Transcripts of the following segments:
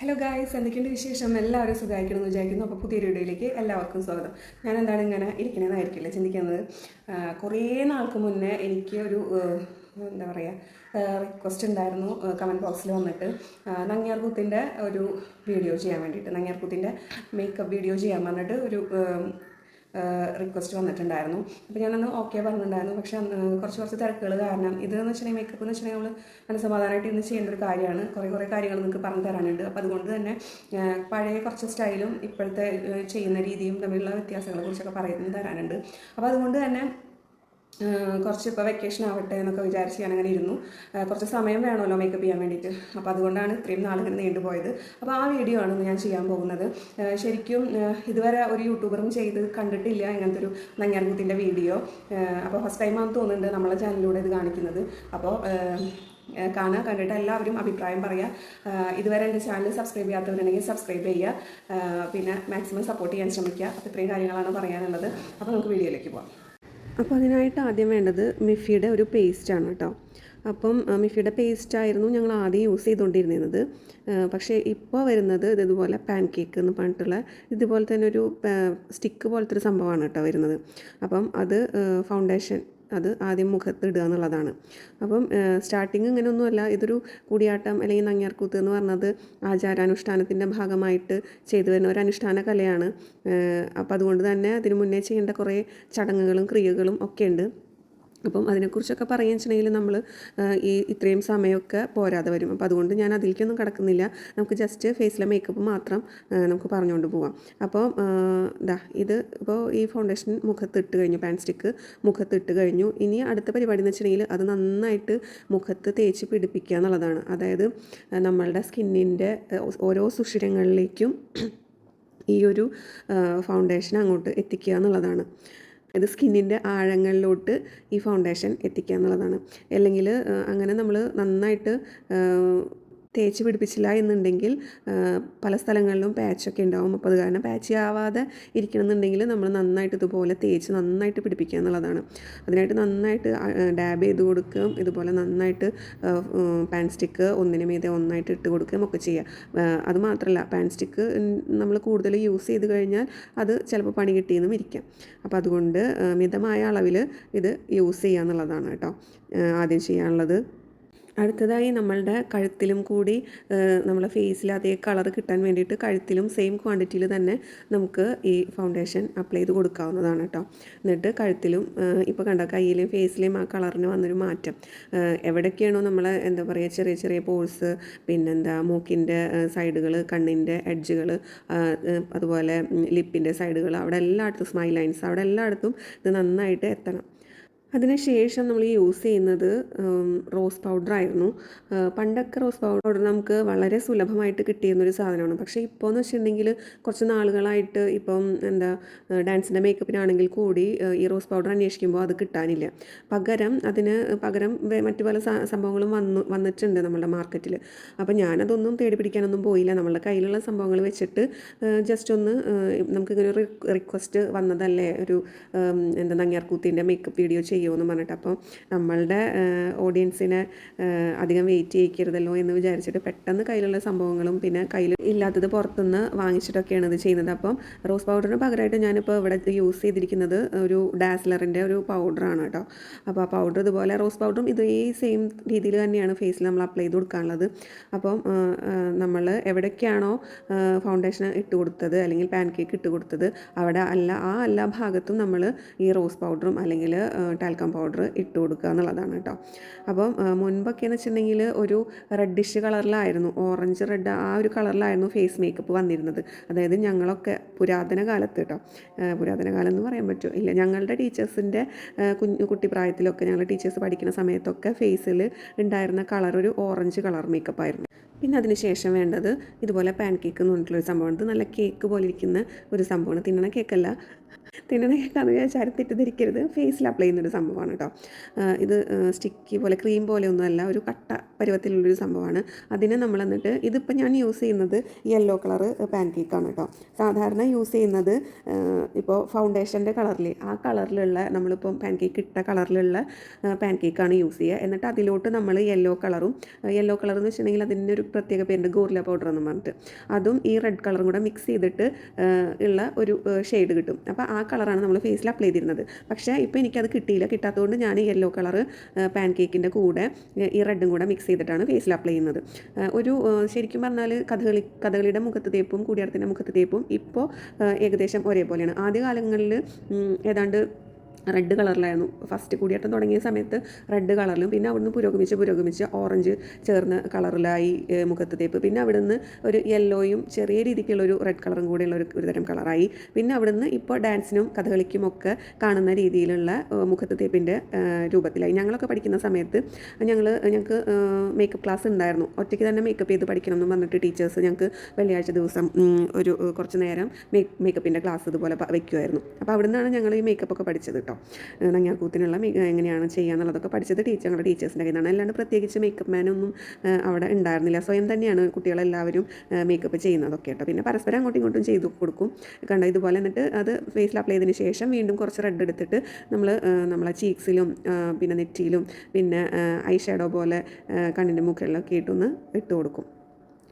Hello guys എന്തൊക്കെയുണ്ട് വിശേഷം? എല്ലാവരും സുഖമായിരിക്കണം എന്ന് വിചാരിക്കുന്നു. അപ്പോൾ പുതിയൊരു വീഡിയോയിലേക്ക് എല്ലാവർക്കും സ്വാഗതം. ഞാൻ എന്താണ് ഇങ്ങനെ ഇരിക്കണമെന്നായിരിക്കില്ല ചിന്തിക്കുന്നത്. കുറേ നാൾക്ക് മുന്നേ എനിക്ക് ഒരു എന്താ പറയുക റിക്വസ്റ്റ് ഉണ്ടായിരുന്നു കമന്റ് ബോക്സിൽ വന്നിട്ട്. നങ്ങിയാർ കൂത്തിന്റെ ഒരു വീഡിയോ ചെയ്യാൻ വേണ്ടിയിട്ട്. നങ്ങ്യാർകൂത്തിന്റെ മേക്കപ്പ് വീഡിയോ ചെയ്യാൻ പറഞ്ഞിട്ട് ഒരു റിക്വസ്റ്റ് വന്നിട്ടുണ്ടായിരുന്നു. അപ്പോൾ ഞാനന്ന് ഓക്കെ പറഞ്ഞിട്ടുണ്ടായിരുന്നു. പക്ഷേ കുറച്ച് കുറച്ച് തിരക്കുകൾ കാരണം ഇതെന്ന് വെച്ചിട്ടുണ്ടെങ്കിൽ മേക്കപ്പ് എന്ന് വെച്ചിട്ടുണ്ടെങ്കിൽ നമ്മൾ നല്ല സമാധാനമായിട്ട് ഇന്ന് ചെയ്യേണ്ട ഒരു കാര്യമാണ്. കുറേ കുറേ കാര്യങ്ങൾ നിങ്ങൾക്ക് പറഞ്ഞു തരാനുണ്ട്. അപ്പോൾ അതുകൊണ്ട് തന്നെ പഴയ കുറച്ച് സ്റ്റൈലും ഇപ്പോഴത്തെ ചെയ്യുന്ന രീതിയും തമ്മിലുള്ള വ്യത്യാസങ്ങളെ കുറിച്ചൊക്കെ പറയുന്നു തരാനുണ്ട്. അപ്പോൾ അതുകൊണ്ട് തന്നെ കുറച്ച് ഇപ്പോൾ വെക്കേഷൻ ആവട്ടെ എന്നൊക്കെ വിചാരിച്ച് ഞാൻ അങ്ങനെ ഇരുന്നു കുറച്ച് സമയം വേണമല്ലോ മേക്കപ്പ് ചെയ്യാൻ വേണ്ടിയിട്ട്. അപ്പോൾ അതുകൊണ്ടാണ് ഇത്രയും നാളിങ്ങനെ നീണ്ടുപോയത്. അപ്പോൾ ആ വീഡിയോ ആണ് ഞാൻ ചെയ്യാൻ പോകുന്നത്. ശരിക്കും ഇതുവരെ ഒരു യൂട്യൂബറും ചെയ്ത് കണ്ടിട്ടില്ല ഇങ്ങനത്തെ ഒരു നങ്ങാൻകുത്തിന്റെ വീഡിയോ അപ്പോൾ ഫസ്റ്റ് ടൈമാണെന്ന് തോന്നുന്നുണ്ട് നമ്മളെ ചാനലിലൂടെ ഇത് കാണിക്കുന്നത്. അപ്പോൾ കാണാൻ കണ്ടിട്ട് എല്ലാവരും അഭിപ്രായം പറയുക ഇതുവരെ എന്റെ ചാനൽ സബ്സ്ക്രൈബ് ചെയ്യാത്തവരുണ്ടെങ്കിൽ സബ്സ്ക്രൈബ് ചെയ്യുക പിന്നെ മാക്സിമം സപ്പോർട്ട് ചെയ്യാൻ ശ്രമിക്കുക അപ്പോൾ ഇത്രയും കാര്യങ്ങളാണ് പറയാനുള്ളത്. അപ്പോൾ നമുക്ക് വീഡിയോയിലേക്ക് പോകാം അപ്പോൾ അതിനായിട്ട് ആദ്യം വേണ്ടത് മിഫിയുടെ ഒരു പേസ്റ്റാണ് കേട്ടോ അപ്പം മിഫിയുടെ പേസ്റ്റായിരുന്നു ഞങ്ങൾ ആദ്യം യൂസ് ചെയ്തുകൊണ്ടിരുന്നത് പക്ഷേ ഇപ്പോൾ വരുന്നത് ഇത് ഇതുപോലെ പാൻ കേക്ക് എന്ന് പറഞ്ഞിട്ടുള്ള ഇതുപോലെ തന്നെ ഒരു സ്റ്റിക്ക് പോലത്തെ ഒരു സംഭവമാണ് കേട്ടോ വരുന്നത്. അപ്പം അത് ഫൗണ്ടേഷൻ അത് ആദ്യം മുഖത്ത് ഇടുക എന്നുള്ളതാണ്. അപ്പം സ്റ്റാർട്ടിങ് ഇങ്ങനെയൊന്നുമല്ല. ഇതൊരു കൂടിയാട്ടം അല്ലെങ്കിൽ നങ്ങ്യാർക്കൂത്ത് എന്ന് പറഞ്ഞത് ആചാരാനുഷ്ഠാനത്തിന്റെ ഭാഗമായിട്ട് ചെയ്തു വരുന്ന ഒരു അനുഷ്ഠാന കലയാണ്. അപ്പം അതുകൊണ്ട് തന്നെ അതിന് മുന്നേ ചെയ്യേണ്ട കുറേ ചടങ്ങുകളും ക്രിയകളും ഒക്കെ ഉണ്ട് അപ്പം അതിനെക്കുറിച്ചൊക്കെ പറയുക വെച്ചിട്ടുണ്ടെങ്കിൽ നമ്മൾ ഈ ഇത്രയും സമയമൊക്കെ പോരാതെ വരും. അപ്പോൾ അതുകൊണ്ട് ഞാൻ അതിലേക്കൊന്നും കിടക്കുന്നില്ല. നമുക്ക് ജസ്റ്റ് ഫേസിലെ മേക്കപ്പ് മാത്രം നമുക്ക് പറഞ്ഞുകൊണ്ട് പോവാം. അപ്പോൾ ഇതാ ഇത് ഇപ്പോൾ ഈ ഫൗണ്ടേഷൻ മുഖത്തിട്ട് കഴിഞ്ഞു പാൻ സ്റ്റിക്ക് മുഖത്തിട്ട് കഴിഞ്ഞു. ഇനി അടുത്ത പരിപാടി എന്ന് വെച്ചിട്ടുണ്ടെങ്കിൽ അത് നന്നായിട്ട് മുഖത്ത് തേച്ച് പിടിപ്പിക്കുക എന്നുള്ളതാണ്. അതായത് നമ്മളുടെ സ്കിന്നിന്റെ ഓരോ സുഷിരങ്ങളിലേക്കും ഈ ഒരു ഫൗണ്ടേഷൻ അങ്ങോട്ട് എത്തിക്കുക എന്നുള്ളതാണ്. ഇത് സ്കിന്നിന്റെ ആഴങ്ങളിലോട്ട് ഈ ഫൗണ്ടേഷൻ എത്തിക്കുക എന്നുള്ളതാണ്. അല്ലെങ്കിൽ അങ്ങനെ നമ്മൾ നന്നായിട്ട് തേച്ച് പിടിപ്പിച്ചില്ല എന്നുണ്ടെങ്കിൽ പല സ്ഥലങ്ങളിലും പാച്ചൊക്കെ ഉണ്ടാവും. അപ്പോൾ അത് കാരണം പാച്ച് ആവാതെ ഇരിക്കണമെന്നുണ്ടെങ്കിൽ നമ്മൾ നന്നായിട്ട് ഇതുപോലെ തേച്ച് നന്നായിട്ട് പിടിപ്പിക്കുക എന്നുള്ളതാണ്. അതിനായിട്ട് നന്നായിട്ട് ഡാബ് ചെയ്ത് കൊടുക്കുകയും ഇതുപോലെ നന്നായിട്ട് പാൻ സ്റ്റിക്ക് ഒന്നിന് മീതെ ഒന്നായിട്ട് ഇട്ട് കൊടുക്കുകയും ഒക്കെ ചെയ്യുക. അതുമാത്രമല്ല അത് മാത്രമല്ല പാൻ സ്റ്റിക്ക് നമ്മൾ കൂടുതൽ യൂസ് ചെയ്ത് കഴിഞ്ഞാൽ അത് ചിലപ്പോൾ പണി കിട്ടിയെന്നും ഇരിക്കാം. അപ്പോൾ അതുകൊണ്ട് മിതമായ അളവിൽ ഇത് യൂസ് ചെയ്യുക എന്നുള്ളതാണ് കേട്ടോ ആദ്യം ചെയ്യാനുള്ളത്. അടുത്തതായി നമ്മളുടെ കഴുത്തിലും കൂടി നമ്മളെ ഫേസിൽ അതേ കളർ കിട്ടാൻ വേണ്ടിയിട്ട് കഴുത്തിലും സെയിം ക്വാണ്ടിറ്റിയിൽ തന്നെ നമുക്ക് ഈ ഫൗണ്ടേഷൻ അപ്ലൈ ചെയ്ത് കൊടുക്കാവുന്നതാണ് കേട്ടോ എന്നിട്ട് കഴുത്തിലും ഇപ്പോൾ കണ്ട കയ്യിലെയും ഫേസിലെയും ആ കളറിന് വന്നൊരു മാറ്റം. എവിടെയൊക്കെയാണോ നമ്മൾ എന്താ പറയുക ചെറിയ ചെറിയ പോൾസ് പിന്നെന്താ മൂക്കിന്റെ സൈഡുകൾ കണ്ണിന്റെ എഡ്ജുകൾ അതുപോലെ ലിപ്പിന്റെ സൈഡുകൾ അവിടെ എല്ലായിടത്തും സ്മൈൽ ലൈൻസ് അവിടെ എല്ലായിടത്തും ഇത് നന്നായിട്ട് എത്തണം. അതിനുശേഷം നമ്മൾ യൂസ് ചെയ്യുന്നത് റോസ് പൗഡർ ആയിരുന്നു. പണ്ടൊക്കെ റോസ് പൗഡർ നമുക്ക് വളരെ സുലഭമായിട്ട് കിട്ടിയിരുന്നൊരു സാധനമാണ്. പക്ഷേ ഇപ്പോൾ എന്ന് വെച്ചിട്ടുണ്ടെങ്കിൽ കുറച്ച് നാളുകളായിട്ട് ഇപ്പം എന്താ ഡാൻസിന്റെ മേക്കപ്പിനാണെങ്കിൽ കൂടി ഈ റോസ് പൗഡർ അന്വേഷിക്കുമ്പോൾ അത് കിട്ടാനില്ല. പകരം അതിന് പകരം മറ്റു പല സംഭവങ്ങളും വന്നു വന്നിട്ടുണ്ട് നമ്മളുടെ മാർക്കറ്റിൽ. അപ്പോൾ ഞാനതൊന്നും തേടി പിടിക്കാനൊന്നും പോയില്ല. നമ്മളുടെ കയ്യിലുള്ള സംഭവങ്ങൾ വെച്ചിട്ട് ജസ്റ്റ് ഒന്ന് നമുക്കിങ്ങനെ ഒരു റിക്വസ്റ്റ് വന്നതല്ലേ? ഒരു എന്താ നങ്ങിയാർക്കൂത്തിന്റെ മേക്കപ്പ് വീഡിയോ ചെയ്യുമെന്ന് പറഞ്ഞിട്ട് അപ്പോൾ നമ്മളുടെ ഓഡിയൻസിനെ അധികം വെയിറ്റ് ചെയ്യിക്കരുതല്ലോ എന്ന് വിചാരിച്ചിട്ട് പെട്ടെന്ന് കയ്യിലുള്ള സംഭവങ്ങളും പിന്നെ കയ്യിൽ ഇല്ലാത്തത് പുറത്തുനിന്ന് വാങ്ങിച്ചിട്ടൊക്കെയാണ് ഇത് ചെയ്യുന്നത്. അപ്പം റോസ് പൗഡറിന് പകരമായിട്ട് ഞാനിപ്പോൾ ഇവിടെ യൂസ് ചെയ്തിരിക്കുന്നത് ഒരു ഡാസ്ലറിന്റെ ഒരു പൗഡറാണ് കേട്ടോ. അപ്പോൾ ആ പൗഡർ ഇതുപോലെ റോസ് പൗഡറും ഇത് ഈ സെയിം രീതിയിൽ തന്നെയാണ് ഫേസിൽ നമ്മൾ അപ്ലൈ ചെയ്ത് കൊടുക്കാനുള്ളത്. അപ്പം നമ്മൾ എവിടേക്കാണോ ഫൗണ്ടേഷൻ ഇട്ട് കൊടുത്തത് അല്ലെങ്കിൽ പാൻ കേക്ക് ഇട്ട് കൊടുത്തത് അവിടെ അല്ല ആ എല്ലാ ഭാഗത്തും നമ്മൾ ഈ റോസ് പൗഡറും അല്ലെങ്കിൽ ടാൽക്കം പൗഡർ ഇട്ട് കൊടുക്കുക എന്നുള്ളതാണ് കേട്ടോ. അപ്പം മുൻപൊക്കെയെന്ന് വെച്ചിട്ടുണ്ടെങ്കിൽ ഒരു റെഡിഷ് കളറിലായിരുന്നു ഓറഞ്ച് റെഡ് ആ ഒരു കളറിലായിരുന്നു ഫേസ് മേക്കപ്പ് വന്നിരുന്നത്. അതായത് ഞങ്ങളൊക്കെ പുരാതന കാലത്ത് കേട്ടോ പുരാതന കാലം എന്ന് പറയാൻ പറ്റുമോ? ഇല്ല ഞങ്ങളുടെ ടീച്ചേഴ്സിന്റെ കുഞ്ഞു കുട്ടിപ്രായത്തിലൊക്കെ ഞങ്ങൾ ടീച്ചേഴ്സ് പഠിക്കുന്ന സമയത്തൊക്കെ ഫേസിൽ ഉണ്ടായിരുന്ന കളർ ഒരു ഓറഞ്ച് കളർ മേക്കപ്പ് ആയിരുന്നു. പിന്നെ അതിന് ശേഷം വേണ്ടത് ഇതുപോലെ പാൻ കേക്ക് എന്ന് പറഞ്ഞിട്ടുള്ള ഒരു സംഭവമാണ്. ഇത് നല്ല കേക്ക് പോലെ ഇരിക്കുന്ന ഒരു സംഭവമാണ്. തിന്നണ കേക്കല്ല തിന്നുന്ന കേൾക്കാന്ന് വിചാരിച്ചാൽ തെറ്റിദ്ധരിക്കരുത് ഫേസിൽ അപ്ലൈ ചെയ്യുന്നൊരു സംഭവമാണ് കേട്ടോ ഇത് സ്റ്റിക്കി പോലെ ക്രീം പോലെ ഒന്നുമല്ല ഒരു കട്ട പരുവത്തിലുള്ളൊരു സംഭവമാണ്. അതിനെ നമ്മൾ എന്നിട്ട് ഇതിപ്പോൾ ഞാൻ യൂസ് ചെയ്യുന്നത് യെല്ലോ കളർ പാൻ കേക്കാണ് കേട്ടോ സാധാരണ യൂസ് ചെയ്യുന്നത് ഇപ്പോൾ ഫൗണ്ടേഷന്റെ കളറിൽ ആ കളറിലുള്ള നമ്മളിപ്പോൾ പാൻ കേക്ക് ഇട്ട കളറിലുള്ള പാൻ കേക്കാണ് യൂസ് ചെയ്യുക. എന്നിട്ട് അതിലോട്ട് നമ്മൾ യെല്ലോ കളറും യെല്ലോ കളർ എന്ന് വെച്ചിട്ടുണ്ടെങ്കിൽ അതിന്റെ ഒരു പ്രത്യേക പേരുണ്ട് ഗോർല പൗഡർ എന്ന് പറഞ്ഞിട്ട്. അതും ഈ റെഡ് കളറും കൂടെ മിക്സ് ചെയ്തിട്ട് ഉള്ള ഒരു ഷെയ്ഡ് കിട്ടും. അപ്പോൾ ആ കളറാണ് നമ്മൾ ഫേസിൽ അപ്ലൈ ചെയ്തിരുന്നത്. പക്ഷേ ഇപ്പോൾ എനിക്കത് കിട്ടിയില്ല. കിട്ടാത്തതുകൊണ്ട് ഞാൻ യെല്ലോ കളർ പാൻ കേക്കിന്റെ കൂടെ ഈ റെഡും കൂടെ മിക്സ് ചെയ്തിട്ടാണ് ഫേസിൽ അപ്ലൈ ചെയ്യുന്നത്. ഒരു ശരിക്കും പറഞ്ഞാൽ കഥകളി കഥകളിയുടെ മുഖത്ത് തേപ്പും കൂടിയാടത്തിന്റെ മുഖത്ത് തേപ്പും ഇപ്പോൾ ഏകദേശം ഒരേപോലെയാണ്. ആദ്യ കാലങ്ങളിൽ ഏതാണ്ട് റെഡ് കളറിലായിരുന്നു. ഫസ്റ്റ് കൂടിയാട്ടം തുടങ്ങിയ സമയത്ത് റെഡ് കളറിലും പിന്നെ അവിടുന്ന് പുരോഗമിച്ച് പുരോഗമിച്ച് ഓറഞ്ച് ചേർന്ന കളറിലായി മുഖത്ത് തേപ്പ് പിന്നെ അവിടുന്ന് ഒരു യെല്ലോയും ചെറിയ രീതിക്കുള്ള ഒരു റെഡ് കളറും കൂടെയുള്ള ഒരു ഒരു തരം കളറായി. പിന്നെ അവിടുന്ന് ഇപ്പോൾ ഡാൻസിനും കഥകളിക്കും ഒക്കെ കാണുന്ന രീതിയിലുള്ള മുഖത്ത് തേപ്പിന്റെ രൂപത്തിലായി. ഞങ്ങളൊക്കെ പഠിക്കുന്ന സമയത്ത് ഞങ്ങൾ ഞങ്ങൾക്ക് മേക്കപ്പ് ക്ലാസ് ഉണ്ടായിരുന്നു. ഒറ്റയ്ക്ക് തന്നെ മേക്കപ്പ് ചെയ്ത് പഠിക്കണം എന്ന് പറഞ്ഞിട്ട് ടീച്ചേഴ്സ് ഞങ്ങൾക്ക് വെള്ളിയാഴ്ച ദിവസം ഒരു കുറച്ച് നേരം മേക്ക് മേക്കപ്പിന്റെ ക്ലാസ് ഇതുപോലെ വയ്ക്കുമായിരുന്നു അപ്പോൾ അവിടുന്നാണ് ഞങ്ങൾ ഈ മേക്കപ്പ് ഒക്കെ പഠിച്ചത് കേട്ടോ നങ്ങാക്കൂത്തിനുള്ള മേ എങ്ങനെയാണ് ചെയ്യുക എന്നുള്ളതൊക്കെ പഠിച്ചത് ടീച്ചർ ഞങ്ങളുടെ ടീച്ചേഴ്സിന്റെ കയ്യിൽ നിന്നാണ് അല്ലാണ്ട് പ്രത്യേകിച്ച് മേക്കപ്പ് മാനൊന്നും അവിടെ ഉണ്ടായിരുന്നില്ല. സ്വയം തന്നെയാണ് കുട്ടികളെല്ലാവരും മേക്കപ്പ് ചെയ്യുന്നതൊക്കെ കേട്ടോ. പിന്നെ പരസ്പരം അങ്ങോട്ടും ഇങ്ങോട്ടും ചെയ്തു കൊടുക്കും. കണ്ട? ഇതുപോലെ എന്നിട്ട് അത് ഫേസിൽ അപ്ലൈ ചെയ്തതിന് ശേഷം വീണ്ടും കുറച്ച് റെഡ് എടുത്തിട്ട് നമ്മൾ നമ്മളെ ചീക്സിലും പിന്നെ നെറ്റിയിലും പിന്നെ ഐ ഷാഡോ പോലെ കണ്ണിന്റെ മുകളിലൊക്കെ ഇട്ടൊന്ന് ഇട്ട് കൊടുക്കും.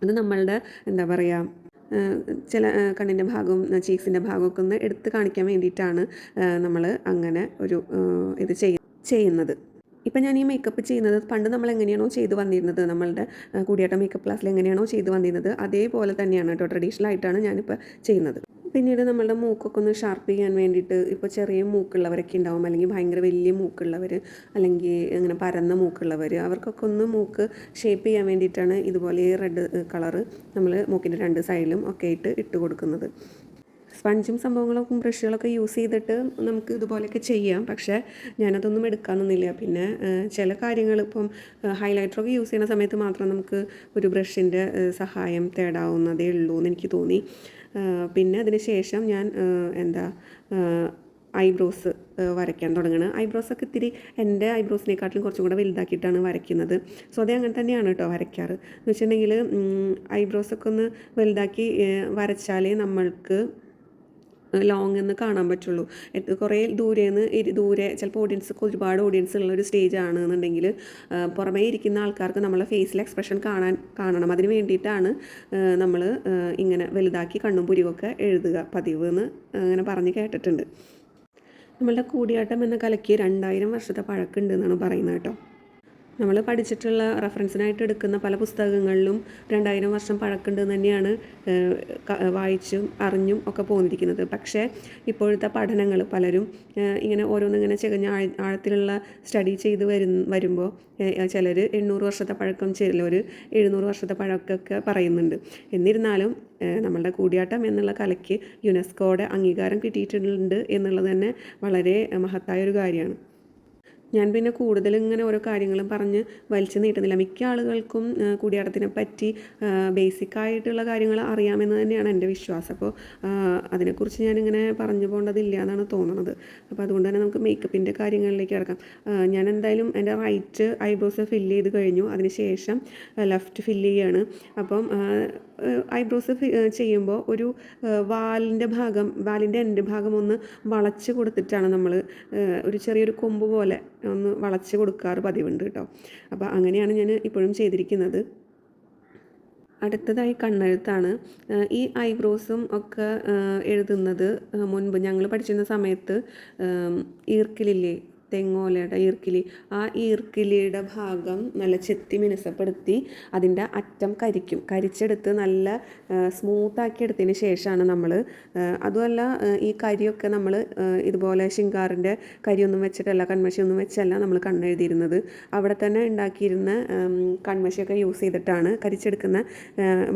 അത് നമ്മളുടെ എന്താ പറയുക ചില കണ്ണിന്റെ ഭാഗവും ചീക്സിന്റെ ഭാഗമൊക്കെ ഒന്ന് എടുത്ത് കാണിക്കാൻ വേണ്ടിയിട്ടാണ് നമ്മൾ അങ്ങനെ ഒരു ഇത് ചെയ്യ ചെയ്യുന്നത്. ഇപ്പം ഞാൻ ഈ മേക്കപ്പ് ചെയ്യുന്നത് പണ്ട് നമ്മൾ എങ്ങനെയാണോ ചെയ്തു വന്നിരുന്നത് നമ്മളുടെ കൂടിയാട്ട മേക്കപ്പ് ക്ലാസ്സിൽ എങ്ങനെയാണോ ചെയ്തു വന്നിരുന്നത് അതേപോലെ തന്നെയാണ് കേട്ടോ ട്രഡീഷണൽ ആയിട്ടാണ് ഞാനിപ്പോൾ ചെയ്യുന്നത്. പിന്നീട് നമ്മളുടെ മൂക്കൊക്കെ ഒന്ന് ഷാർപ്പ് ചെയ്യാൻ വേണ്ടിയിട്ട് ഇപ്പോൾ ചെറിയ മൂക്കുള്ളവരൊക്കെ ഉണ്ടാവും. അല്ലെങ്കിൽ ഭയങ്കര വലിയ മൂക്കുള്ളവർ അല്ലെങ്കിൽ അങ്ങനെ പരന്ന മൂക്കുള്ളവർ അവർക്കൊക്കെ ഒന്ന് മൂക്ക് ഷേപ്പ് ചെയ്യാൻ വേണ്ടിയിട്ടാണ് ഇതുപോലെ റെഡ് കളർ നമ്മൾ മൂക്കിന്റെ രണ്ട് സൈഡിലും ഒക്കെ ആയിട്ട് ഇട്ട് കൊടുക്കുന്നത്. സ്പഞ്ചും സംഭവങ്ങളൊക്കെ ബ്രഷുകളൊക്കെ യൂസ് ചെയ്തിട്ട് നമുക്ക് ഇതുപോലെയൊക്കെ ചെയ്യാം. പക്ഷേ ഞാനതൊന്നും എടുക്കാനൊന്നുമില്ല പിന്നെ ചില കാര്യങ്ങൾ ഇപ്പം ഹൈലൈറ്ററൊക്കെ യൂസ് ചെയ്യുന്ന സമയത്ത് മാത്രം നമുക്ക് ഒരു ബ്രഷിന്റെ സഹായം തേടാവുന്നതേ ഉള്ളൂ എന്ന് എനിക്ക് തോന്നി. പിന്നെ അതിന് ശേഷം ഞാൻ എന്താ ഐബ്രോസ് വരയ്ക്കാൻ ഐബ്രോസ് ഒക്കെ ഇത്തിരി എന്റെ ഐബ്രോസിനെക്കാട്ടിലും കുറച്ചും കൂടെ വലുതാക്കിയിട്ടാണ് വരയ്ക്കുന്നത്. സോ അതേ അങ്ങനെ തന്നെയാണ് കേട്ടോ വരയ്ക്കാറ്. എന്ന് വെച്ചിട്ടുണ്ടെങ്കിൽ ഐബ്രോസൊക്കെ ഒന്ന് വലുതാക്കി വരച്ചാലേ നമ്മൾക്ക് ലോങ് എന്ന് കാണാൻ പറ്റുള്ളൂ. കുറേ ദൂരെ നിന്ന് ദൂരെ ചിലപ്പോൾ ഓഡിയൻസ് ഒരുപാട് ഓഡിയൻസ് ഉള്ള ഒരു സ്റ്റേജ് ആണെന്നുണ്ടെങ്കിൽ പുറമേ ഇരിക്കുന്ന ആൾക്കാർക്ക് നമ്മളെ ഫേസിൽ എക്സ്പ്രഷൻ കാണാൻ കാണണം. അതിന് വേണ്ടിയിട്ടാണ് നമ്മൾ ഇങ്ങനെ വലുതാക്കി കണ്ണും പുരികൊക്കെ എഴുതുക പതിവ് എന്ന് അങ്ങനെ പറഞ്ഞ് കേട്ടിട്ടുണ്ട്. നമ്മളുടെ കൂടിയാട്ടം എന്ന കലയ്ക്ക് രണ്ടായിരം വർഷത്തെ പഴക്കമുണ്ട് എന്നാണ് പറയുന്നത് കേട്ടോ. നമ്മൾ പഠിച്ചിട്ടുള്ള റെഫറൻസിനായിട്ട് എടുക്കുന്ന പല പുസ്തകങ്ങളിലും രണ്ടായിരം വർഷം പഴക്കുണ്ട് തന്നെയാണ് വായിച്ചും അറിഞ്ഞും ഒക്കെ പോന്നിരിക്കുന്നത്. പക്ഷേ ഇപ്പോഴത്തെ പഠനങ്ങൾ പലരും ഇങ്ങനെ ഓരോന്നിങ്ങനെ ചികഞ്ഞ ആഴ ആഴത്തിലുള്ള സ്റ്റഡി ചെയ്ത് വരു വരുമ്പോൾ ചിലർ എണ്ണൂറ് വർഷത്തെ പഴക്കം ചിലർ എഴുന്നൂറ് വർഷത്തെ പഴക്കമൊക്കെ പറയുന്നുണ്ട്. എന്നിരുന്നാലും നമ്മളുടെ കൂടിയാട്ടം എന്നുള്ള കലയ്ക്ക് യുനെസ്കോയുടെ അംഗീകാരം കിട്ടിയിട്ടുണ്ട് എന്നുള്ളത് തന്നെ വളരെ മഹത്തായ ഒരു കാര്യമാണ്. ഞാൻ പിന്നെ കൂടുതൽ ഇങ്ങനെ ഓരോ കാര്യങ്ങളും പറഞ്ഞ് വലിച്ചു നീട്ടുന്നില്ല. മിക്ക ആളുകൾക്കും കൂടിയാട്ടത്തിനെ പറ്റി ബേസിക് ആയിട്ടുള്ള കാര്യങ്ങൾ അറിയാമെന്ന് തന്നെയാണ് എന്റെ വിശ്വാസം. അപ്പോൾ അതിനെക്കുറിച്ച് ഞാനിങ്ങനെ പറഞ്ഞു പോകേണ്ടതില്ല എന്നാണ് തോന്നുന്നത് അപ്പോൾ അതുകൊണ്ട് തന്നെ നമുക്ക് മേക്കപ്പിന്റെ കാര്യങ്ങളിലേക്ക് കിടക്കാം. ഞാൻ എന്തായാലും എന്റെ റൈറ്റ് ഐബ്രോസ് ഫില്ല് ചെയ്ത് കഴിഞ്ഞു. അതിനുശേഷം ലെഫ്റ്റ് ഫില്ല് ചെയ്യാണ്. അപ്പം ഐബ്രോസ് ചെയ്യുമ്പോൾ ഒരു വാലിന്റെ ഭാഗം വാലിന്റെ എന്റെ ഭാഗം ഒന്ന് വളച്ച് കൊടുത്തിട്ടാണ് നമ്മൾ ഒരു ചെറിയൊരു കൊമ്പ് പോലെ ഒന്ന് വളച്ച് കൊടുക്കാറ് പതിവുണ്ട് കേട്ടോ. അപ്പോൾ അങ്ങനെയാണ് ഞാൻ ഇപ്പോഴും ചെയ്തിരിക്കുന്നത്. അടുത്തതായി കണ്ണെഴുത്താണ്. ഈ ഐബ്രോസും ഒക്കെ എഴുതുന്നത് മുൻപ് ഞങ്ങൾ പഠിച്ചിരുന്ന സമയത്ത് ഈർക്കിലില്ലേ തെങ്ങോലയുടെ ഈർക്കിലി. ആ ഈർക്കിലിയുടെ ഭാഗം നല്ല ചെത്തി മിനുസപ്പെടുത്തി അതിന്റെ അറ്റം കരിക്കും. കരിച്ചെടുത്ത് നല്ല സ്മൂത്താക്കി എടുത്തതിന് ശേഷമാണ് നമ്മൾ അതുമല്ല ഈ കരിയൊക്കെ നമ്മൾ ഇതുപോലെ ശിങ്കാറിന്റെ കരിയൊന്നും വെച്ചിട്ടല്ല കൺമശിയൊന്നും വെച്ചല്ല നമ്മൾ കണ്ണെഴുതിയിരുന്നത്. അവിടെ തന്നെ ഉണ്ടാക്കിയിരുന്ന കൺമശിയൊക്കെ യൂസ് ചെയ്തിട്ടാണ് കരിച്ചെടുക്കുന്ന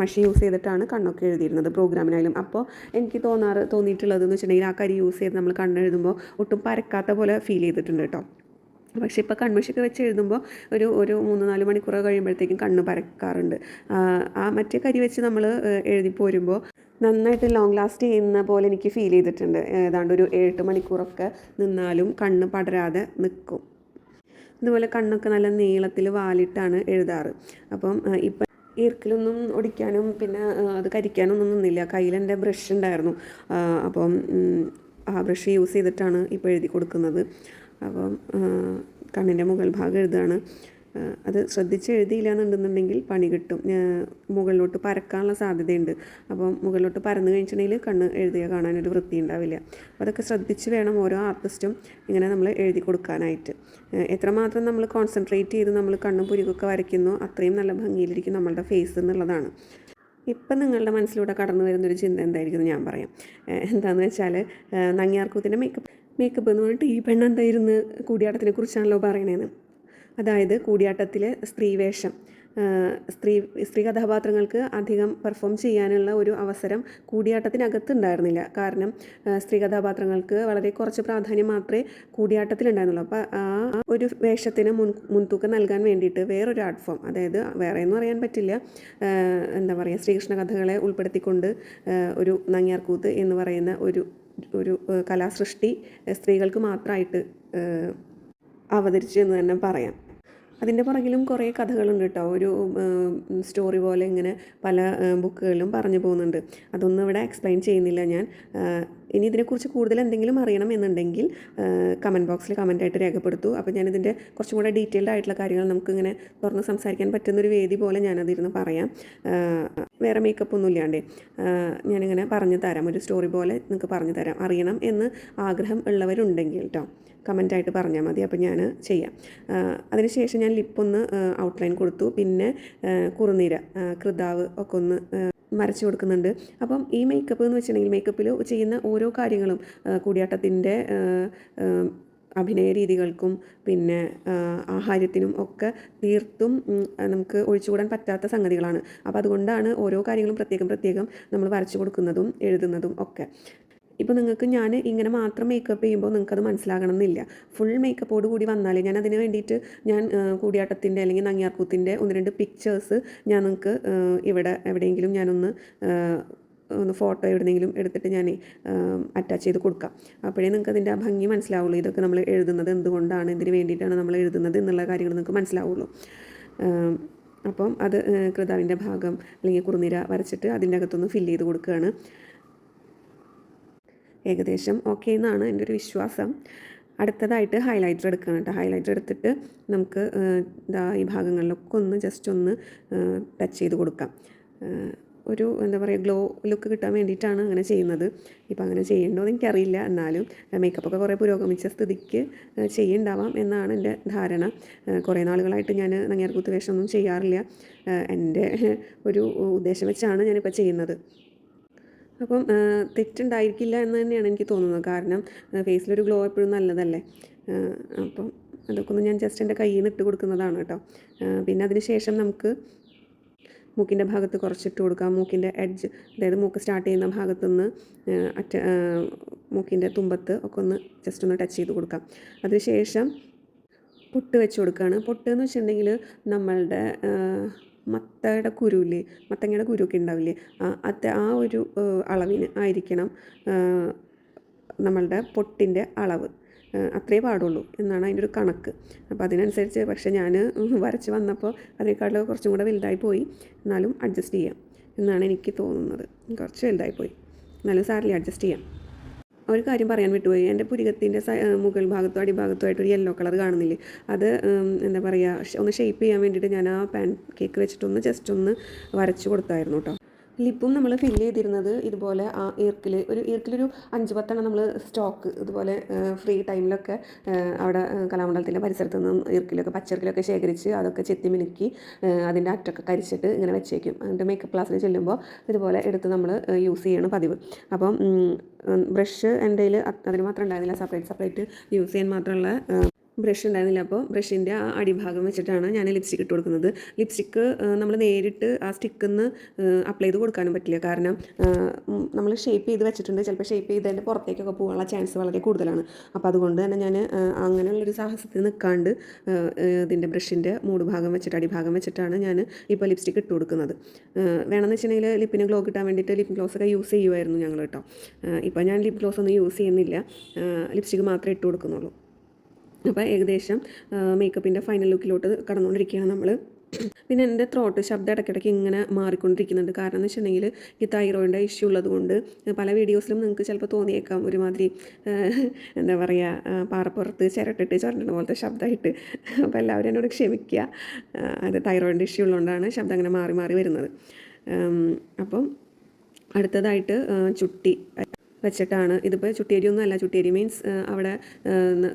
മഷി യൂസ് ചെയ്തിട്ടാണ് കണ്ണൊക്കെ എഴുതിയിരുന്നത് പ്രോഗ്രാമിനായാലും. അപ്പോൾ എനിക്ക് തോന്നാറ് തോന്നിയിട്ടുള്ളത് എന്ന് വെച്ചിട്ടുണ്ടെങ്കിൽ ആ കരി യൂസ് ചെയ്ത് നമ്മൾ കണ്ണെഴുതുമ്പോൾ ഒട്ടും പരക്കാത്ത പോലെ ഫീൽ ചെയ്തിട്ടുണ്ട് കേട്ടോ. പക്ഷേ ഇപ്പോൾ കൺമഷിയൊക്കെ വെച്ച് എഴുതുമ്പോൾ ഒരു ഒരു മൂന്ന് നാല് മണിക്കൂർ കഴിയുമ്പോഴത്തേക്കും കണ്ണ് പരക്കാറുണ്ട്. ആ, മറ്റേ കരി വെച്ച് നമ്മൾ എഴുതി പോരുമ്പോൾ നന്നായിട്ട് ലോങ് ലാസ്റ്റ് ചെയ്യുന്ന പോലെ എനിക്ക് ഫീൽ ചെയ്തിട്ടുണ്ട്. ഏതാണ്ട് ഒരു എട്ട് മണിക്കൂറൊക്കെ നിന്നാലും കണ്ണ് പടരാതെ നിൽക്കും ഇതുപോലെ കണ്ണൊക്കെ നല്ല നീളത്തിൽ വാലിട്ടാണ് എഴുതാറ്. അപ്പം ഇപ്പം ഈർക്കിലൊന്നും ഒടിക്കാനും പിന്നെ അത് കരിക്കാനൊന്നും നിന്നില്ല. കയ്യിൽ എന്റെ ബ്രഷ് ഉണ്ടായിരുന്നു. അപ്പം ആ ബ്രഷ് യൂസ് ചെയ്തിട്ടാണ് ഇപ്പോൾ എഴുതി കൊടുക്കുന്നത്. അപ്പം കണ്ണിന്റെ മുകൾ ഭാഗം എഴുതുകയാണ് അത് ശ്രദ്ധിച്ച് എഴുതിയില്ല എന്നുണ്ടെന്നുണ്ടെങ്കിൽ പണി കിട്ടും. മുകളിലോട്ട് പരക്കാനുള്ള സാധ്യതയുണ്ട്. അപ്പം മുകളിലോട്ട് പരന്ന് കഴിഞ്ഞിട്ടുണ്ടെങ്കിൽ കണ്ണ് എഴുതിയ കാണാനൊരു വൃത്തി ഉണ്ടാവില്ല. അപ്പോൾ അതൊക്കെ ശ്രദ്ധിച്ച് വേണം ഓരോ ആർട്ടിസ്റ്റും ഇങ്ങനെ നമ്മൾ എഴുതി കൊടുക്കാനായിട്ട്. എത്രമാത്രം നമ്മൾ കോൺസെൻട്രേറ്റ് ചെയ്ത് നമ്മൾ കണ്ണും പുരികൊക്കെ വരയ്ക്കുന്നു അത്രയും നല്ല ഭംഗിയിലിരിക്കും നമ്മളുടെ ഫേസ് എന്നുള്ളതാണ്. ഇപ്പം നിങ്ങളുടെ മനസ്സിലൂടെ കടന്നു വരുന്നൊരു ചിന്ത എന്തായിരിക്കും ഞാൻ പറയാം. എന്താണെന്ന് വെച്ചാൽ നങ്ങിയാർക്കൂത്തിന്റെ മേക്കപ്പ് മേക്കപ്പ് എന്ന് പറഞ്ഞിട്ട് ഈ പെണ്ണെന്തായിരുന്നു കൂടിയാട്ടത്തിനെ കുറിച്ചാണല്ലോ പറയണേന്ന്. അതായത് കൂടിയാട്ടത്തിലെ സ്ത്രീവേഷം സ്ത്രീ സ്ത്രീ കഥാപാത്രങ്ങൾക്ക് അധികം പെർഫോം ചെയ്യാനുള്ള ഒരു അവസരം കൂടിയാട്ടത്തിനകത്ത് ഉണ്ടായിരുന്നില്ല കാരണം സ്ത്രീ കഥാപാത്രങ്ങൾക്ക് വളരെ കുറച്ച് പ്രാധാന്യം മാത്രമേ കൂടിയാട്ടത്തിലുണ്ടായിരുന്നുള്ളൂ. അപ്പോൾ ആ ഒരു വേഷത്തിന് മുൻ മുൻതൂക്കം നൽകാൻ വേണ്ടിയിട്ട് വേറൊരു ആർട്ട് ഫോം അതായത് വേറെ എന്ന് പറയാൻ പറ്റില്ല എന്താ പറയുക ശ്രീകൃഷ്ണ കഥകളെ ഉൾപ്പെടുത്തിക്കൊണ്ട് ഒരു നങ്ങിയാർകൂത്ത് എന്ന് പറയുന്ന ഒരു ഒരു കലാസൃഷ്ടി സ്ത്രീകൾക്ക് മാത്രമായിട്ട് അവതരിച്ചു എന്ന് തന്നെ പറയാം. അതിന്റെ പുറകിലും കുറേ കഥകളുണ്ട് കേട്ടോ. ഒരു സ്റ്റോറി പോലെ ഇങ്ങനെ പല ബുക്കുകളിലും പറഞ്ഞു പോകുന്നുണ്ട്. അതൊന്നും ഇവിടെ എക്സ്പ്ലെയിൻ ചെയ്യുന്നില്ല ഞാൻ. ഇനി ഇതിനെക്കുറിച്ച് കൂടുതൽ എന്തെങ്കിലും അറിയണം എന്നുണ്ടെങ്കിൽ കമന്റ് ബോക്സിൽ ആയിട്ട് രേഖപ്പെടുത്തു. അപ്പോൾ ഞാനിതിന്റെ കുറച്ചും കൂടെ ഡീറ്റെയിൽഡ് ആയിട്ടുള്ള കാര്യങ്ങൾ നമുക്കിങ്ങനെ തുറന്ന് സംസാരിക്കാൻ പറ്റുന്നൊരു വേദി പോലെ ഞാനതിരുന്ന് പറയാം. വേറെ മേക്കപ്പ് ഒന്നും ഇല്ലാണ്ടേ. ഞാനിങ്ങനെ പറഞ്ഞു തരാം. ഒരു സ്റ്റോറി പോലെ നിങ്ങൾക്ക് പറഞ്ഞു തരാം. അറിയണം എന്ന് ആഗ്രഹം ഉള്ളവരുണ്ടെങ്കിൽ കേട്ടോ കമന്റായിട്ട് പറഞ്ഞാൽ മതി. അപ്പോൾ ഞാൻ ചെയ്യാം. അതിനുശേഷം ഞാൻ ലിപ്പൊന്ന് ഔട്ട്ലൈൻ കൊടുത്തു. പിന്നെ കുറുനീര കൃതാവ് ഒക്കെ ഒന്ന് മരച്ചു കൊടുക്കുന്നുണ്ട്. അപ്പം ഈ മേക്കപ്പ് എന്ന് വെച്ചിട്ടുണ്ടെങ്കിൽ മേക്കപ്പിൽ ചെയ്യുന്ന ഓരോ കാര്യങ്ങളും കൂടിയാട്ടത്തിന്റെ അഭിനയ രീതികൾക്കും പിന്നെ ആഹാരത്തിനും ഒക്കെ തീർത്തും നമുക്ക് ഒഴിച്ചുകൂടാൻ പറ്റാത്ത സംഗതികളാണ്. അപ്പോൾ അതുകൊണ്ടാണ് ഓരോ കാര്യങ്ങളും പ്രത്യേകം പ്രത്യേകം നമ്മൾ വരച്ചു കൊടുക്കുന്നതും എഴുതുന്നതും ഒക്കെ. ഇപ്പോൾ നിങ്ങൾക്ക് ഞാൻ ഇങ്ങനെ മാത്രം മേക്കപ്പ് ചെയ്യുമ്പോൾ നിങ്ങൾക്കത് മനസ്സിലാകണം എന്നില്ല ഫുൾ മേക്കപ്പോട് കൂടി വന്നാൽ ഞാൻ അതിന് വേണ്ടിയിട്ട് ഞാൻ കൂടിയാട്ടത്തിന്റെ അല്ലെങ്കിൽ നങ്ങിയാർക്കൂത്തിന്റെ ഒന്ന് രണ്ട് പിക്ചേഴ്സ് ഞാൻ നിങ്ങൾക്ക് ഇവിടെ എവിടെയെങ്കിലും ഞാനൊന്ന് ഒന്ന് ഫോട്ടോ എവിടെയെങ്കിലും എടുത്തിട്ട് ഞാൻ അറ്റാച്ച് ചെയ്ത് കൊടുക്കാം. അപ്പോഴേ നിങ്ങൾക്ക് അതിന്റെ ആ ഭംഗി മനസ്സിലാവുള്ളൂ. ഇതൊക്കെ നമ്മൾ എഴുതുന്നത് എന്തുകൊണ്ടാണ് ഇതിന് വേണ്ടിയിട്ടാണ് നമ്മൾ എഴുതുന്നത് എന്നുള്ള കാര്യങ്ങൾ നിങ്ങൾക്ക് മനസ്സിലാവുള്ളൂ. അപ്പം അത് കൃതാവിന്റെ ഭാഗം അല്ലെങ്കിൽ കുറുനിര വരച്ചിട്ട് അതിന്റെ അകത്തൊന്ന് ഫില്ല് ചെയ്ത് കൊടുക്കുകയാണ്. ഏകദേശം ഓക്കെ എന്നാണ് എന്റെ ഒരു വിശ്വാസം. അടുത്തതായിട്ട് ഹൈലൈറ്റർ എടുക്കണം കേട്ടോ. ഹൈലൈറ്റർ എടുത്തിട്ട് നമുക്ക് ഇതാ ഈ ഭാഗങ്ങളിലൊക്കെ ഒന്ന് ജസ്റ്റ് ഒന്ന് ടച്ച് ചെയ്ത് കൊടുക്കാം. ഒരു എന്താ പറയുക ഗ്ലോ ലുക്ക് കിട്ടാൻ വേണ്ടിയിട്ടാണ് അങ്ങനെ ചെയ്യുന്നത്. ഇപ്പം അങ്ങനെ ചെയ്യേണ്ടോ എന്ന് എനിക്കറിയില്ല. എന്നാലും മേക്കപ്പൊക്കെ കുറേ പുരോഗമിച്ച സ്ഥിതിക്ക് ചെയ്യണ്ടാവാം എന്നാണ് എന്റെ ധാരണ. കുറേ നാളുകളായിട്ട് ഞാൻ നങ്ങിയാർകൂത്ത് വേഷമൊന്നും ചെയ്യാറില്ല. എന്റെ ഒരു ഉദ്ദേശം വെച്ചാണ് ഞാനിപ്പോൾ ചെയ്യുന്നത്. അപ്പം തെറ്റുണ്ടായിരിക്കില്ല എന്ന് തന്നെയാണ് എനിക്ക് തോന്നുന്നത്. കാരണം ഫേസിലൊരു ഗ്ലോ എപ്പോഴും നല്ലതല്ലേ? അപ്പം അതൊക്കെ ഒന്ന് ഞാൻ ജസ്റ്റ് എന്റെ കയ്യിൽ നിന്ന് ഇട്ട് കൊടുക്കുന്നതാണ് കേട്ടോ. പിന്നെ അതിന് ശേഷം നമുക്ക് മൂക്കിന്റെ ഭാഗത്ത് കുറച്ചിട്ട് കൊടുക്കാം. മൂക്കിന്റെ എഡ്ജ് അതായത് മൂക്ക് സ്റ്റാർട്ട് ചെയ്യുന്ന ഭാഗത്തു നിന്ന് അറ്റ മൂക്കിന്റെ തുമ്പത്ത് ഒക്കെ ഒന്ന് ജസ്റ്റ് ഒന്ന് ടച്ച് ചെയ്ത് കൊടുക്കാം. അതിനുശേഷം പൊട്ട് വെച്ച് കൊടുക്കുകയാണ്. പൊട്ട് എന്ന് വെച്ചിട്ടുണ്ടെങ്കിൽ നമ്മളുടെ മത്തയുടെ കുരുവില്ലേ മത്തങ്ങയുടെ കുരുവൊക്കെ ഉണ്ടാവില്ലേ? അത് ആ ഒരു അളവിന് ആയിരിക്കണം നമ്മളുടെ പൊട്ടിന്റെ അളവ്. അത്രേ പാടുള്ളൂ എന്നാണ് അതിന്റെ ഒരു കണക്ക്. അപ്പോൾ അതിനനുസരിച്ച് പക്ഷേ ഞാൻ വരച്ച് വന്നപ്പോൾ അതിനേക്കാളും കുറച്ചും കൂടെ വലുതായി പോയി. എന്നാലും അഡ്ജസ്റ്റ് ചെയ്യാം എന്നാണ് എനിക്ക് തോന്നുന്നത്. കുറച്ച് വലുതായി പോയി. എന്നാലും സാറിൽ അഡ്ജസ്റ്റ് ചെയ്യാം. ഒരു കാര്യം പറയാൻ വിട്ടുപോയി. എന്റെ പുരികത്തിന്റെ മുകൾ ഭാഗത്തോ അടിഭാഗത്തുമായിട്ട് ഒരു യെല്ലോ കളർ കാണുന്നില്ലേ? അത് എന്താ പറയുക ഒന്ന് ഷേപ്പ് ചെയ്യാൻ വേണ്ടിയിട്ട് ഞാൻ ആ പാൻ കേക്ക് വെച്ചിട്ടൊന്ന് ജസ്റ്റ് ഒന്ന് വരച്ച് കൊടുത്തായിരുന്നു കേട്ടോ ലിപ്പും നമ്മൾ ഫില്ല് ചെയ്തിരുന്നത് ഇതുപോലെ ആ ഈർക്കിൽ ഒരു ഈർക്കിലൊരു അഞ്ച് പത്തെണ്ണം നമ്മൾ സ്റ്റോക്ക് ഇതുപോലെ ഫ്രീ ടൈമിലൊക്കെ അവിടെ കലാമണ്ഡലത്തിന്റെ പരിസരത്ത് നിന്നും ഈർക്കിലൊക്കെ പച്ചർക്കിലൊക്കെ ശേഖരിച്ച് അതൊക്കെ ചെത്തി മിനുക്കി അതിന്റെ അറ്റൊക്കെ കരിച്ചിട്ട് ഇങ്ങനെ വെച്ചേക്കും. അതിന്റെ മേക്കപ്പ് ക്ലാസ്സിൽ ചെല്ലുമ്പോൾ ഇതുപോലെ എടുത്ത് നമ്മൾ യൂസ് ചെയ്യണം പതിവ്. അപ്പം ബ്രഷ് എന്റെ അതിന് മാത്രം ഉണ്ടായിരുന്നില്ല. സെപ്പറേറ്റ് സെപ്പറേറ്റ് യൂസ് ചെയ്യാൻ മാത്രമുള്ള ബ്രഷ് ഉണ്ടായിരുന്നില്ല. അപ്പോൾ ബ്രഷിന്റെ ആ അടിഭാഗം വെച്ചിട്ടാണ് ഞാൻ ലിപ്സ്റ്റിക് ഇട്ട് കൊടുക്കുന്നത്. ലിപ്സ്റ്റിക്ക് നമ്മൾ നേരിട്ട് ആ സ്റ്റിക്ക് ഒന്ന് അപ്ലൈ ചെയ്ത് കൊടുക്കാനും പറ്റില്ല. കാരണം നമ്മൾ ഷേപ്പ് ചെയ്ത് വെച്ചിട്ടുണ്ട്. ചിലപ്പോൾ ഷേപ്പ് ചെയ്തതിന്റെ പുറത്തേക്കൊക്കെ പോകാനുള്ള ചാൻസ് വളരെ കൂടുതലാണ്. അപ്പോൾ അതുകൊണ്ട് തന്നെ ഞാൻ അങ്ങനെയുള്ളൊരു സാഹസത്തിൽ നിൽക്കാണ്ട് ഇതിന്റെ ബ്രഷിന്റെ മൂട് ഭാഗം വെച്ചിട്ട് അടിഭാഗം വെച്ചിട്ടാണ് ഞാൻ ഇപ്പോൾ ലിപ്സ്റ്റിക് ഇട്ട് കൊടുക്കുന്നത്. വേണമെന്ന് വെച്ചിട്ടുണ്ടെങ്കിൽ ലിപ്പിന് ഗ്ലോ കിട്ടാൻ വേണ്ടിയിട്ട് ലിപ് ഗ്ലോസ് ഒക്കെ യൂസ് ചെയ്യുമായിരുന്നു ഞങ്ങൾ കേട്ടോ ഇപ്പോൾ ഞാൻ ലിപ് ഗ്ലോസ് ഒന്നും യൂസ് ചെയ്യുന്നില്ല. ലിപ്സ്റ്റിക് മാത്രമേ ഇട്ട് കൊടുക്കുന്നുള്ളൂ. അപ്പോൾ ഏകദേശം മേക്കപ്പിന്റെ ഫൈനൽ ലുക്കിലോട്ട് കടന്നുകൊണ്ടിരിക്കുകയാണ് നമ്മൾ പിന്നെ എന്റെ ത്രോട്ട് ശബ്ദം ഇടയ്ക്കിടയ്ക്ക് ഇങ്ങനെ മാറിക്കൊണ്ടിരിക്കുന്നുണ്ട്. കാരണം എന്ന് വെച്ചിട്ടുണ്ടെങ്കിൽ ഈ തൈറോയിഡിന്റെ ഇഷ്യൂ ഉള്ളതുകൊണ്ട് പല വീഡിയോസിലും നിങ്ങൾക്ക് ചിലപ്പോൾ തോന്നിയേക്കാം ഒരുമാതിരി എന്താ പറയുക പാറപ്പുറത്ത് ചിരട്ടിട്ട് ചുരണ്ടുന്ന പോലത്തെ ശബ്ദമായിട്ട്. അപ്പോൾ എല്ലാവരും എന്നോട് ക്ഷമിക്കുക. അത് തൈറോയിഡിന്റെ ഇഷ്യൂ ഉള്ളതുകൊണ്ടാണ് ശബ്ദം അങ്ങനെ മാറി മാറി വരുന്നത്. അപ്പം അടുത്തതായിട്ട് ചുട്ടി. വെച്ചിട്ടാണ്. ഇതിപ്പോൾ ചുട്ടിയരി ഒന്നും അല്ല. ചുട്ടിയരി മീൻസ് അവിടെ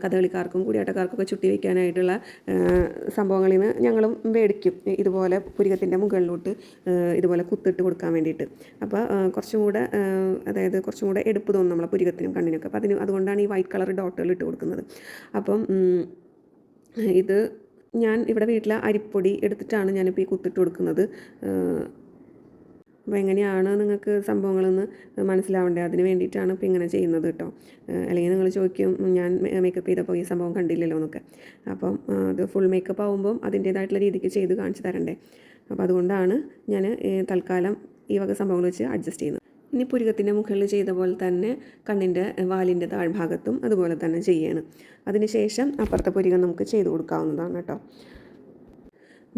കഥകളിക്കാർക്കും കൂടിയാട്ടക്കാർക്കൊക്കെ ചുട്ടി വയ്ക്കാനായിട്ടുള്ള സംഭവങ്ങളിൽ നിന്ന് ഞങ്ങളും മേടിക്കും. ഇതുപോലെ പുരികത്തിന്റെ മുകളിലോട്ട് ഇതുപോലെ കുത്തിട്ട് കൊടുക്കാൻ വേണ്ടിയിട്ട്. അപ്പോൾ കുറച്ചും കൂടെ അതായത് കുറച്ചും കൂടെ എടുപ്പ് തോന്നും നമ്മളെ പുരികത്തിനും കണ്ണിനൊക്കെ. അപ്പോൾ അതിന് അതുകൊണ്ടാണ് ഈ വൈറ്റ് കളർ ഡോട്ടുകൾ ഇട്ട് കൊടുക്കുന്നത്. അപ്പം ഇത് ഞാൻ ഇവിടെ വീട്ടിലെ അരിപ്പൊടി എടുത്തിട്ടാണ് ഞാനിപ്പോൾ ഈ കുത്തിട്ട് കൊടുക്കുന്നത്. അപ്പോൾ എങ്ങനെയാണ് നിങ്ങൾക്ക് സംഭവങ്ങളെന്ന് മനസ്സിലാവേണ്ടത്? അതിന് വേണ്ടിയിട്ടാണ് ഇപ്പോൾ ഇങ്ങനെ ചെയ്യുന്നത് കേട്ടോ. അല്ലെങ്കിൽ നിങ്ങൾ ചോദിക്കും ഞാൻ മേക്കപ്പ് ചെയ്തപ്പോൾ ഈ സംഭവം കണ്ടില്ലല്ലോ എന്നൊക്കെ. അപ്പം അത് ഫുൾ മേക്കപ്പ് ആകുമ്പം അതിന്റേതായിട്ടുള്ള രീതിക്ക് ചെയ്ത് കാണിച്ചു തരണ്ടേ. അപ്പോൾ അതുകൊണ്ടാണ് ഞാൻ തൽക്കാലം ഈ വക സംഭവങ്ങൾ വെച്ച് അഡ്ജസ്റ്റ് ചെയ്യുന്നത്. ഇനി പുരുകത്തിന്റെ മുകളിൽ ചെയ്ത പോലെ തന്നെ കണ്ണിന്റെ വാലിന്റെ താഴ്ഭാഗത്തും അതുപോലെ തന്നെ ചെയ്യണം. അതിനുശേഷം അപ്പുറത്തെ പുരികം നമുക്ക് ചെയ്ത് കൊടുക്കാവുന്നതാണ് കേട്ടോ.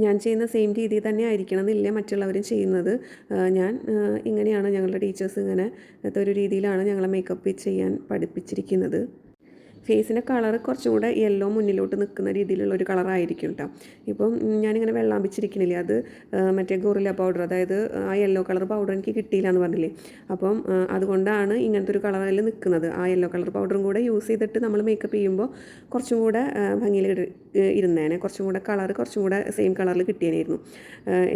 ഞാൻ ചെയ്യുന്ന സെയിം രീതി തന്നെ ആയിരിക്കണം എന്നില്ല മറ്റുള്ളവരും ചെയ്യുന്നത്. ഞാൻ ഇങ്ങനെയാണ് ഞങ്ങളുടെ ടീച്ചേഴ്സ് ഇങ്ങനെ ഒരു രീതിയിലാണ് ഞങ്ങളെ മേക്കപ്പ് ചെയ്യാൻ പഠിപ്പിച്ചിരിക്കുന്നത്. ഫേസിന്റെ കളർ കുറച്ചും കൂടെ യെല്ലോ മുന്നിലോട്ട് നിൽക്കുന്ന രീതിയിലുള്ള ഒരു കളറായിരിക്കും കേട്ടോ ഇപ്പം ഞാനിങ്ങനെ വെള്ളാമ്പിച്ചിരിക്കണില്ലേ അത് മറ്റേ ഗോറില പൗഡർ അതായത് ആ യെല്ലോ കളർ പൗഡർ എനിക്ക് കിട്ടിയില്ല എന്ന് പറഞ്ഞില്ലേ? അപ്പം അതുകൊണ്ടാണ് ഇങ്ങനത്തെ ഒരു കളറിൽ നിൽക്കുന്നത്. ആ യെല്ലോ കളർ പൗഡറും കൂടെ യൂസ് ചെയ്തിട്ട് നമ്മൾ മേക്കപ്പ് ചെയ്യുമ്പോൾ കുറച്ചും കൂടെ ഭംഗിയിൽ ഇരുന്നേനെ. കുറച്ചും കൂടെ കളർ കുറച്ചും കൂടെ സെയിം കളറിൽ കിട്ടിയേനായിരുന്നു.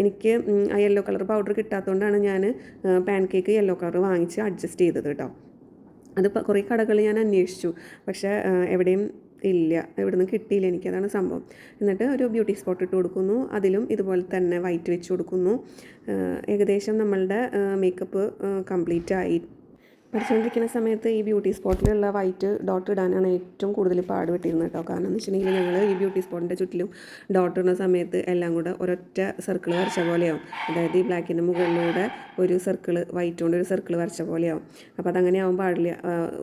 എനിക്ക് ആ യെല്ലോ കളർ പൗഡർ കിട്ടാത്തതുകൊണ്ടാണ് ഞാൻ പാൻ കേക്ക് യെല്ലോ കളർ വാങ്ങിച്ച് അഡ്ജസ്റ്റ് ചെയ്തത് കേട്ടോ അത് കുറേ കടകൾ ഞാൻ അന്വേഷിച്ചു. പക്ഷേ എവിടെയും ഇല്ല. ഇവിടെ നിന്ന് കിട്ടിയില്ല എനിക്കതാണ് സംഭവം. എന്നിട്ട് ഒരു ബ്യൂട്ടി സ്പോട്ട് ഇട്ട് കൊടുക്കുന്നു. അതിലും ഇതുപോലെ തന്നെ വൈറ്റ് വെച്ച് കൊടുക്കുന്നു. ഏകദേശം നമ്മളുടെ മേക്കപ്പ് കംപ്ലീറ്റ് ആയി. പഠിച്ചുകൊണ്ടിരിക്കുന്ന സമയത്ത് ഈ ബ്യൂട്ടി സ്പോട്ടിലുള്ള വൈറ്റ് ഡോട്ട് ഇടാനാണ് ഏറ്റവും കൂടുതൽ പാടുപെട്ടിരുന്നത് കേട്ടോ. കാരണം എന്ന് വെച്ചിട്ടുണ്ടെങ്കിൽ ഞങ്ങൾ ഈ ബ്യൂട്ടി സ്പോട്ടിന്റെ ചുറ്റിലും ഡോട്ട് ഇടുന്ന സമയത്ത് എല്ലാം കൂടെ ഒരൊറ്റ സർക്കിൾ വരച്ച പോലെയാവും. അതായത് ഈ ബ്ലാക്കിന്റെ മുകളിലൂടെ ഒരു സർക്കിൾ വൈറ്റ് കൊണ്ട് ഒരു സർക്കിൾ വരച്ച പോലെയാവും. അപ്പോൾ അതങ്ങനെ ആവാൻ പാടില്ല.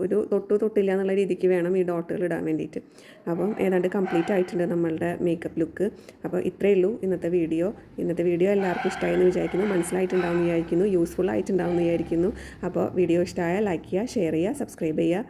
ഒരു തൊട്ടു തൊട്ടില്ല എന്നുള്ള രീതിക്ക് വേണം ഈ ഡോട്ടുകൾ ഇടാൻ വേണ്ടിയിട്ട്. അപ്പം ഏതാണ്ട് കംപ്ലീറ്റ് ആയിട്ടുണ്ട് നമ്മളുടെ മേക്കപ്പ് ലുക്ക് അപ്പോൾ ഇത്രയേ ഉള്ളൂ ഇന്നത്തെ വീഡിയോ ഇന്നത്തെ വീഡിയോ എല്ലാവർക്കും ഇഷ്ടമായി എന്ന് വിചാരിക്കുന്നു. മനസ്സിലായിട്ടുണ്ടാവും വിചാരിക്കുന്നു. യൂസ്ഫുൾ ആയിട്ടുണ്ടാവും വിചാരിക്കുന്നു. അപ്പോൾ വീഡിയോ ഇഷ്ടമായ ലൈക്ക് ചെയ്യുക ഷെയർ ചെയ്യുക സബ്സ്ക്രൈബ് ചെയ്യുക.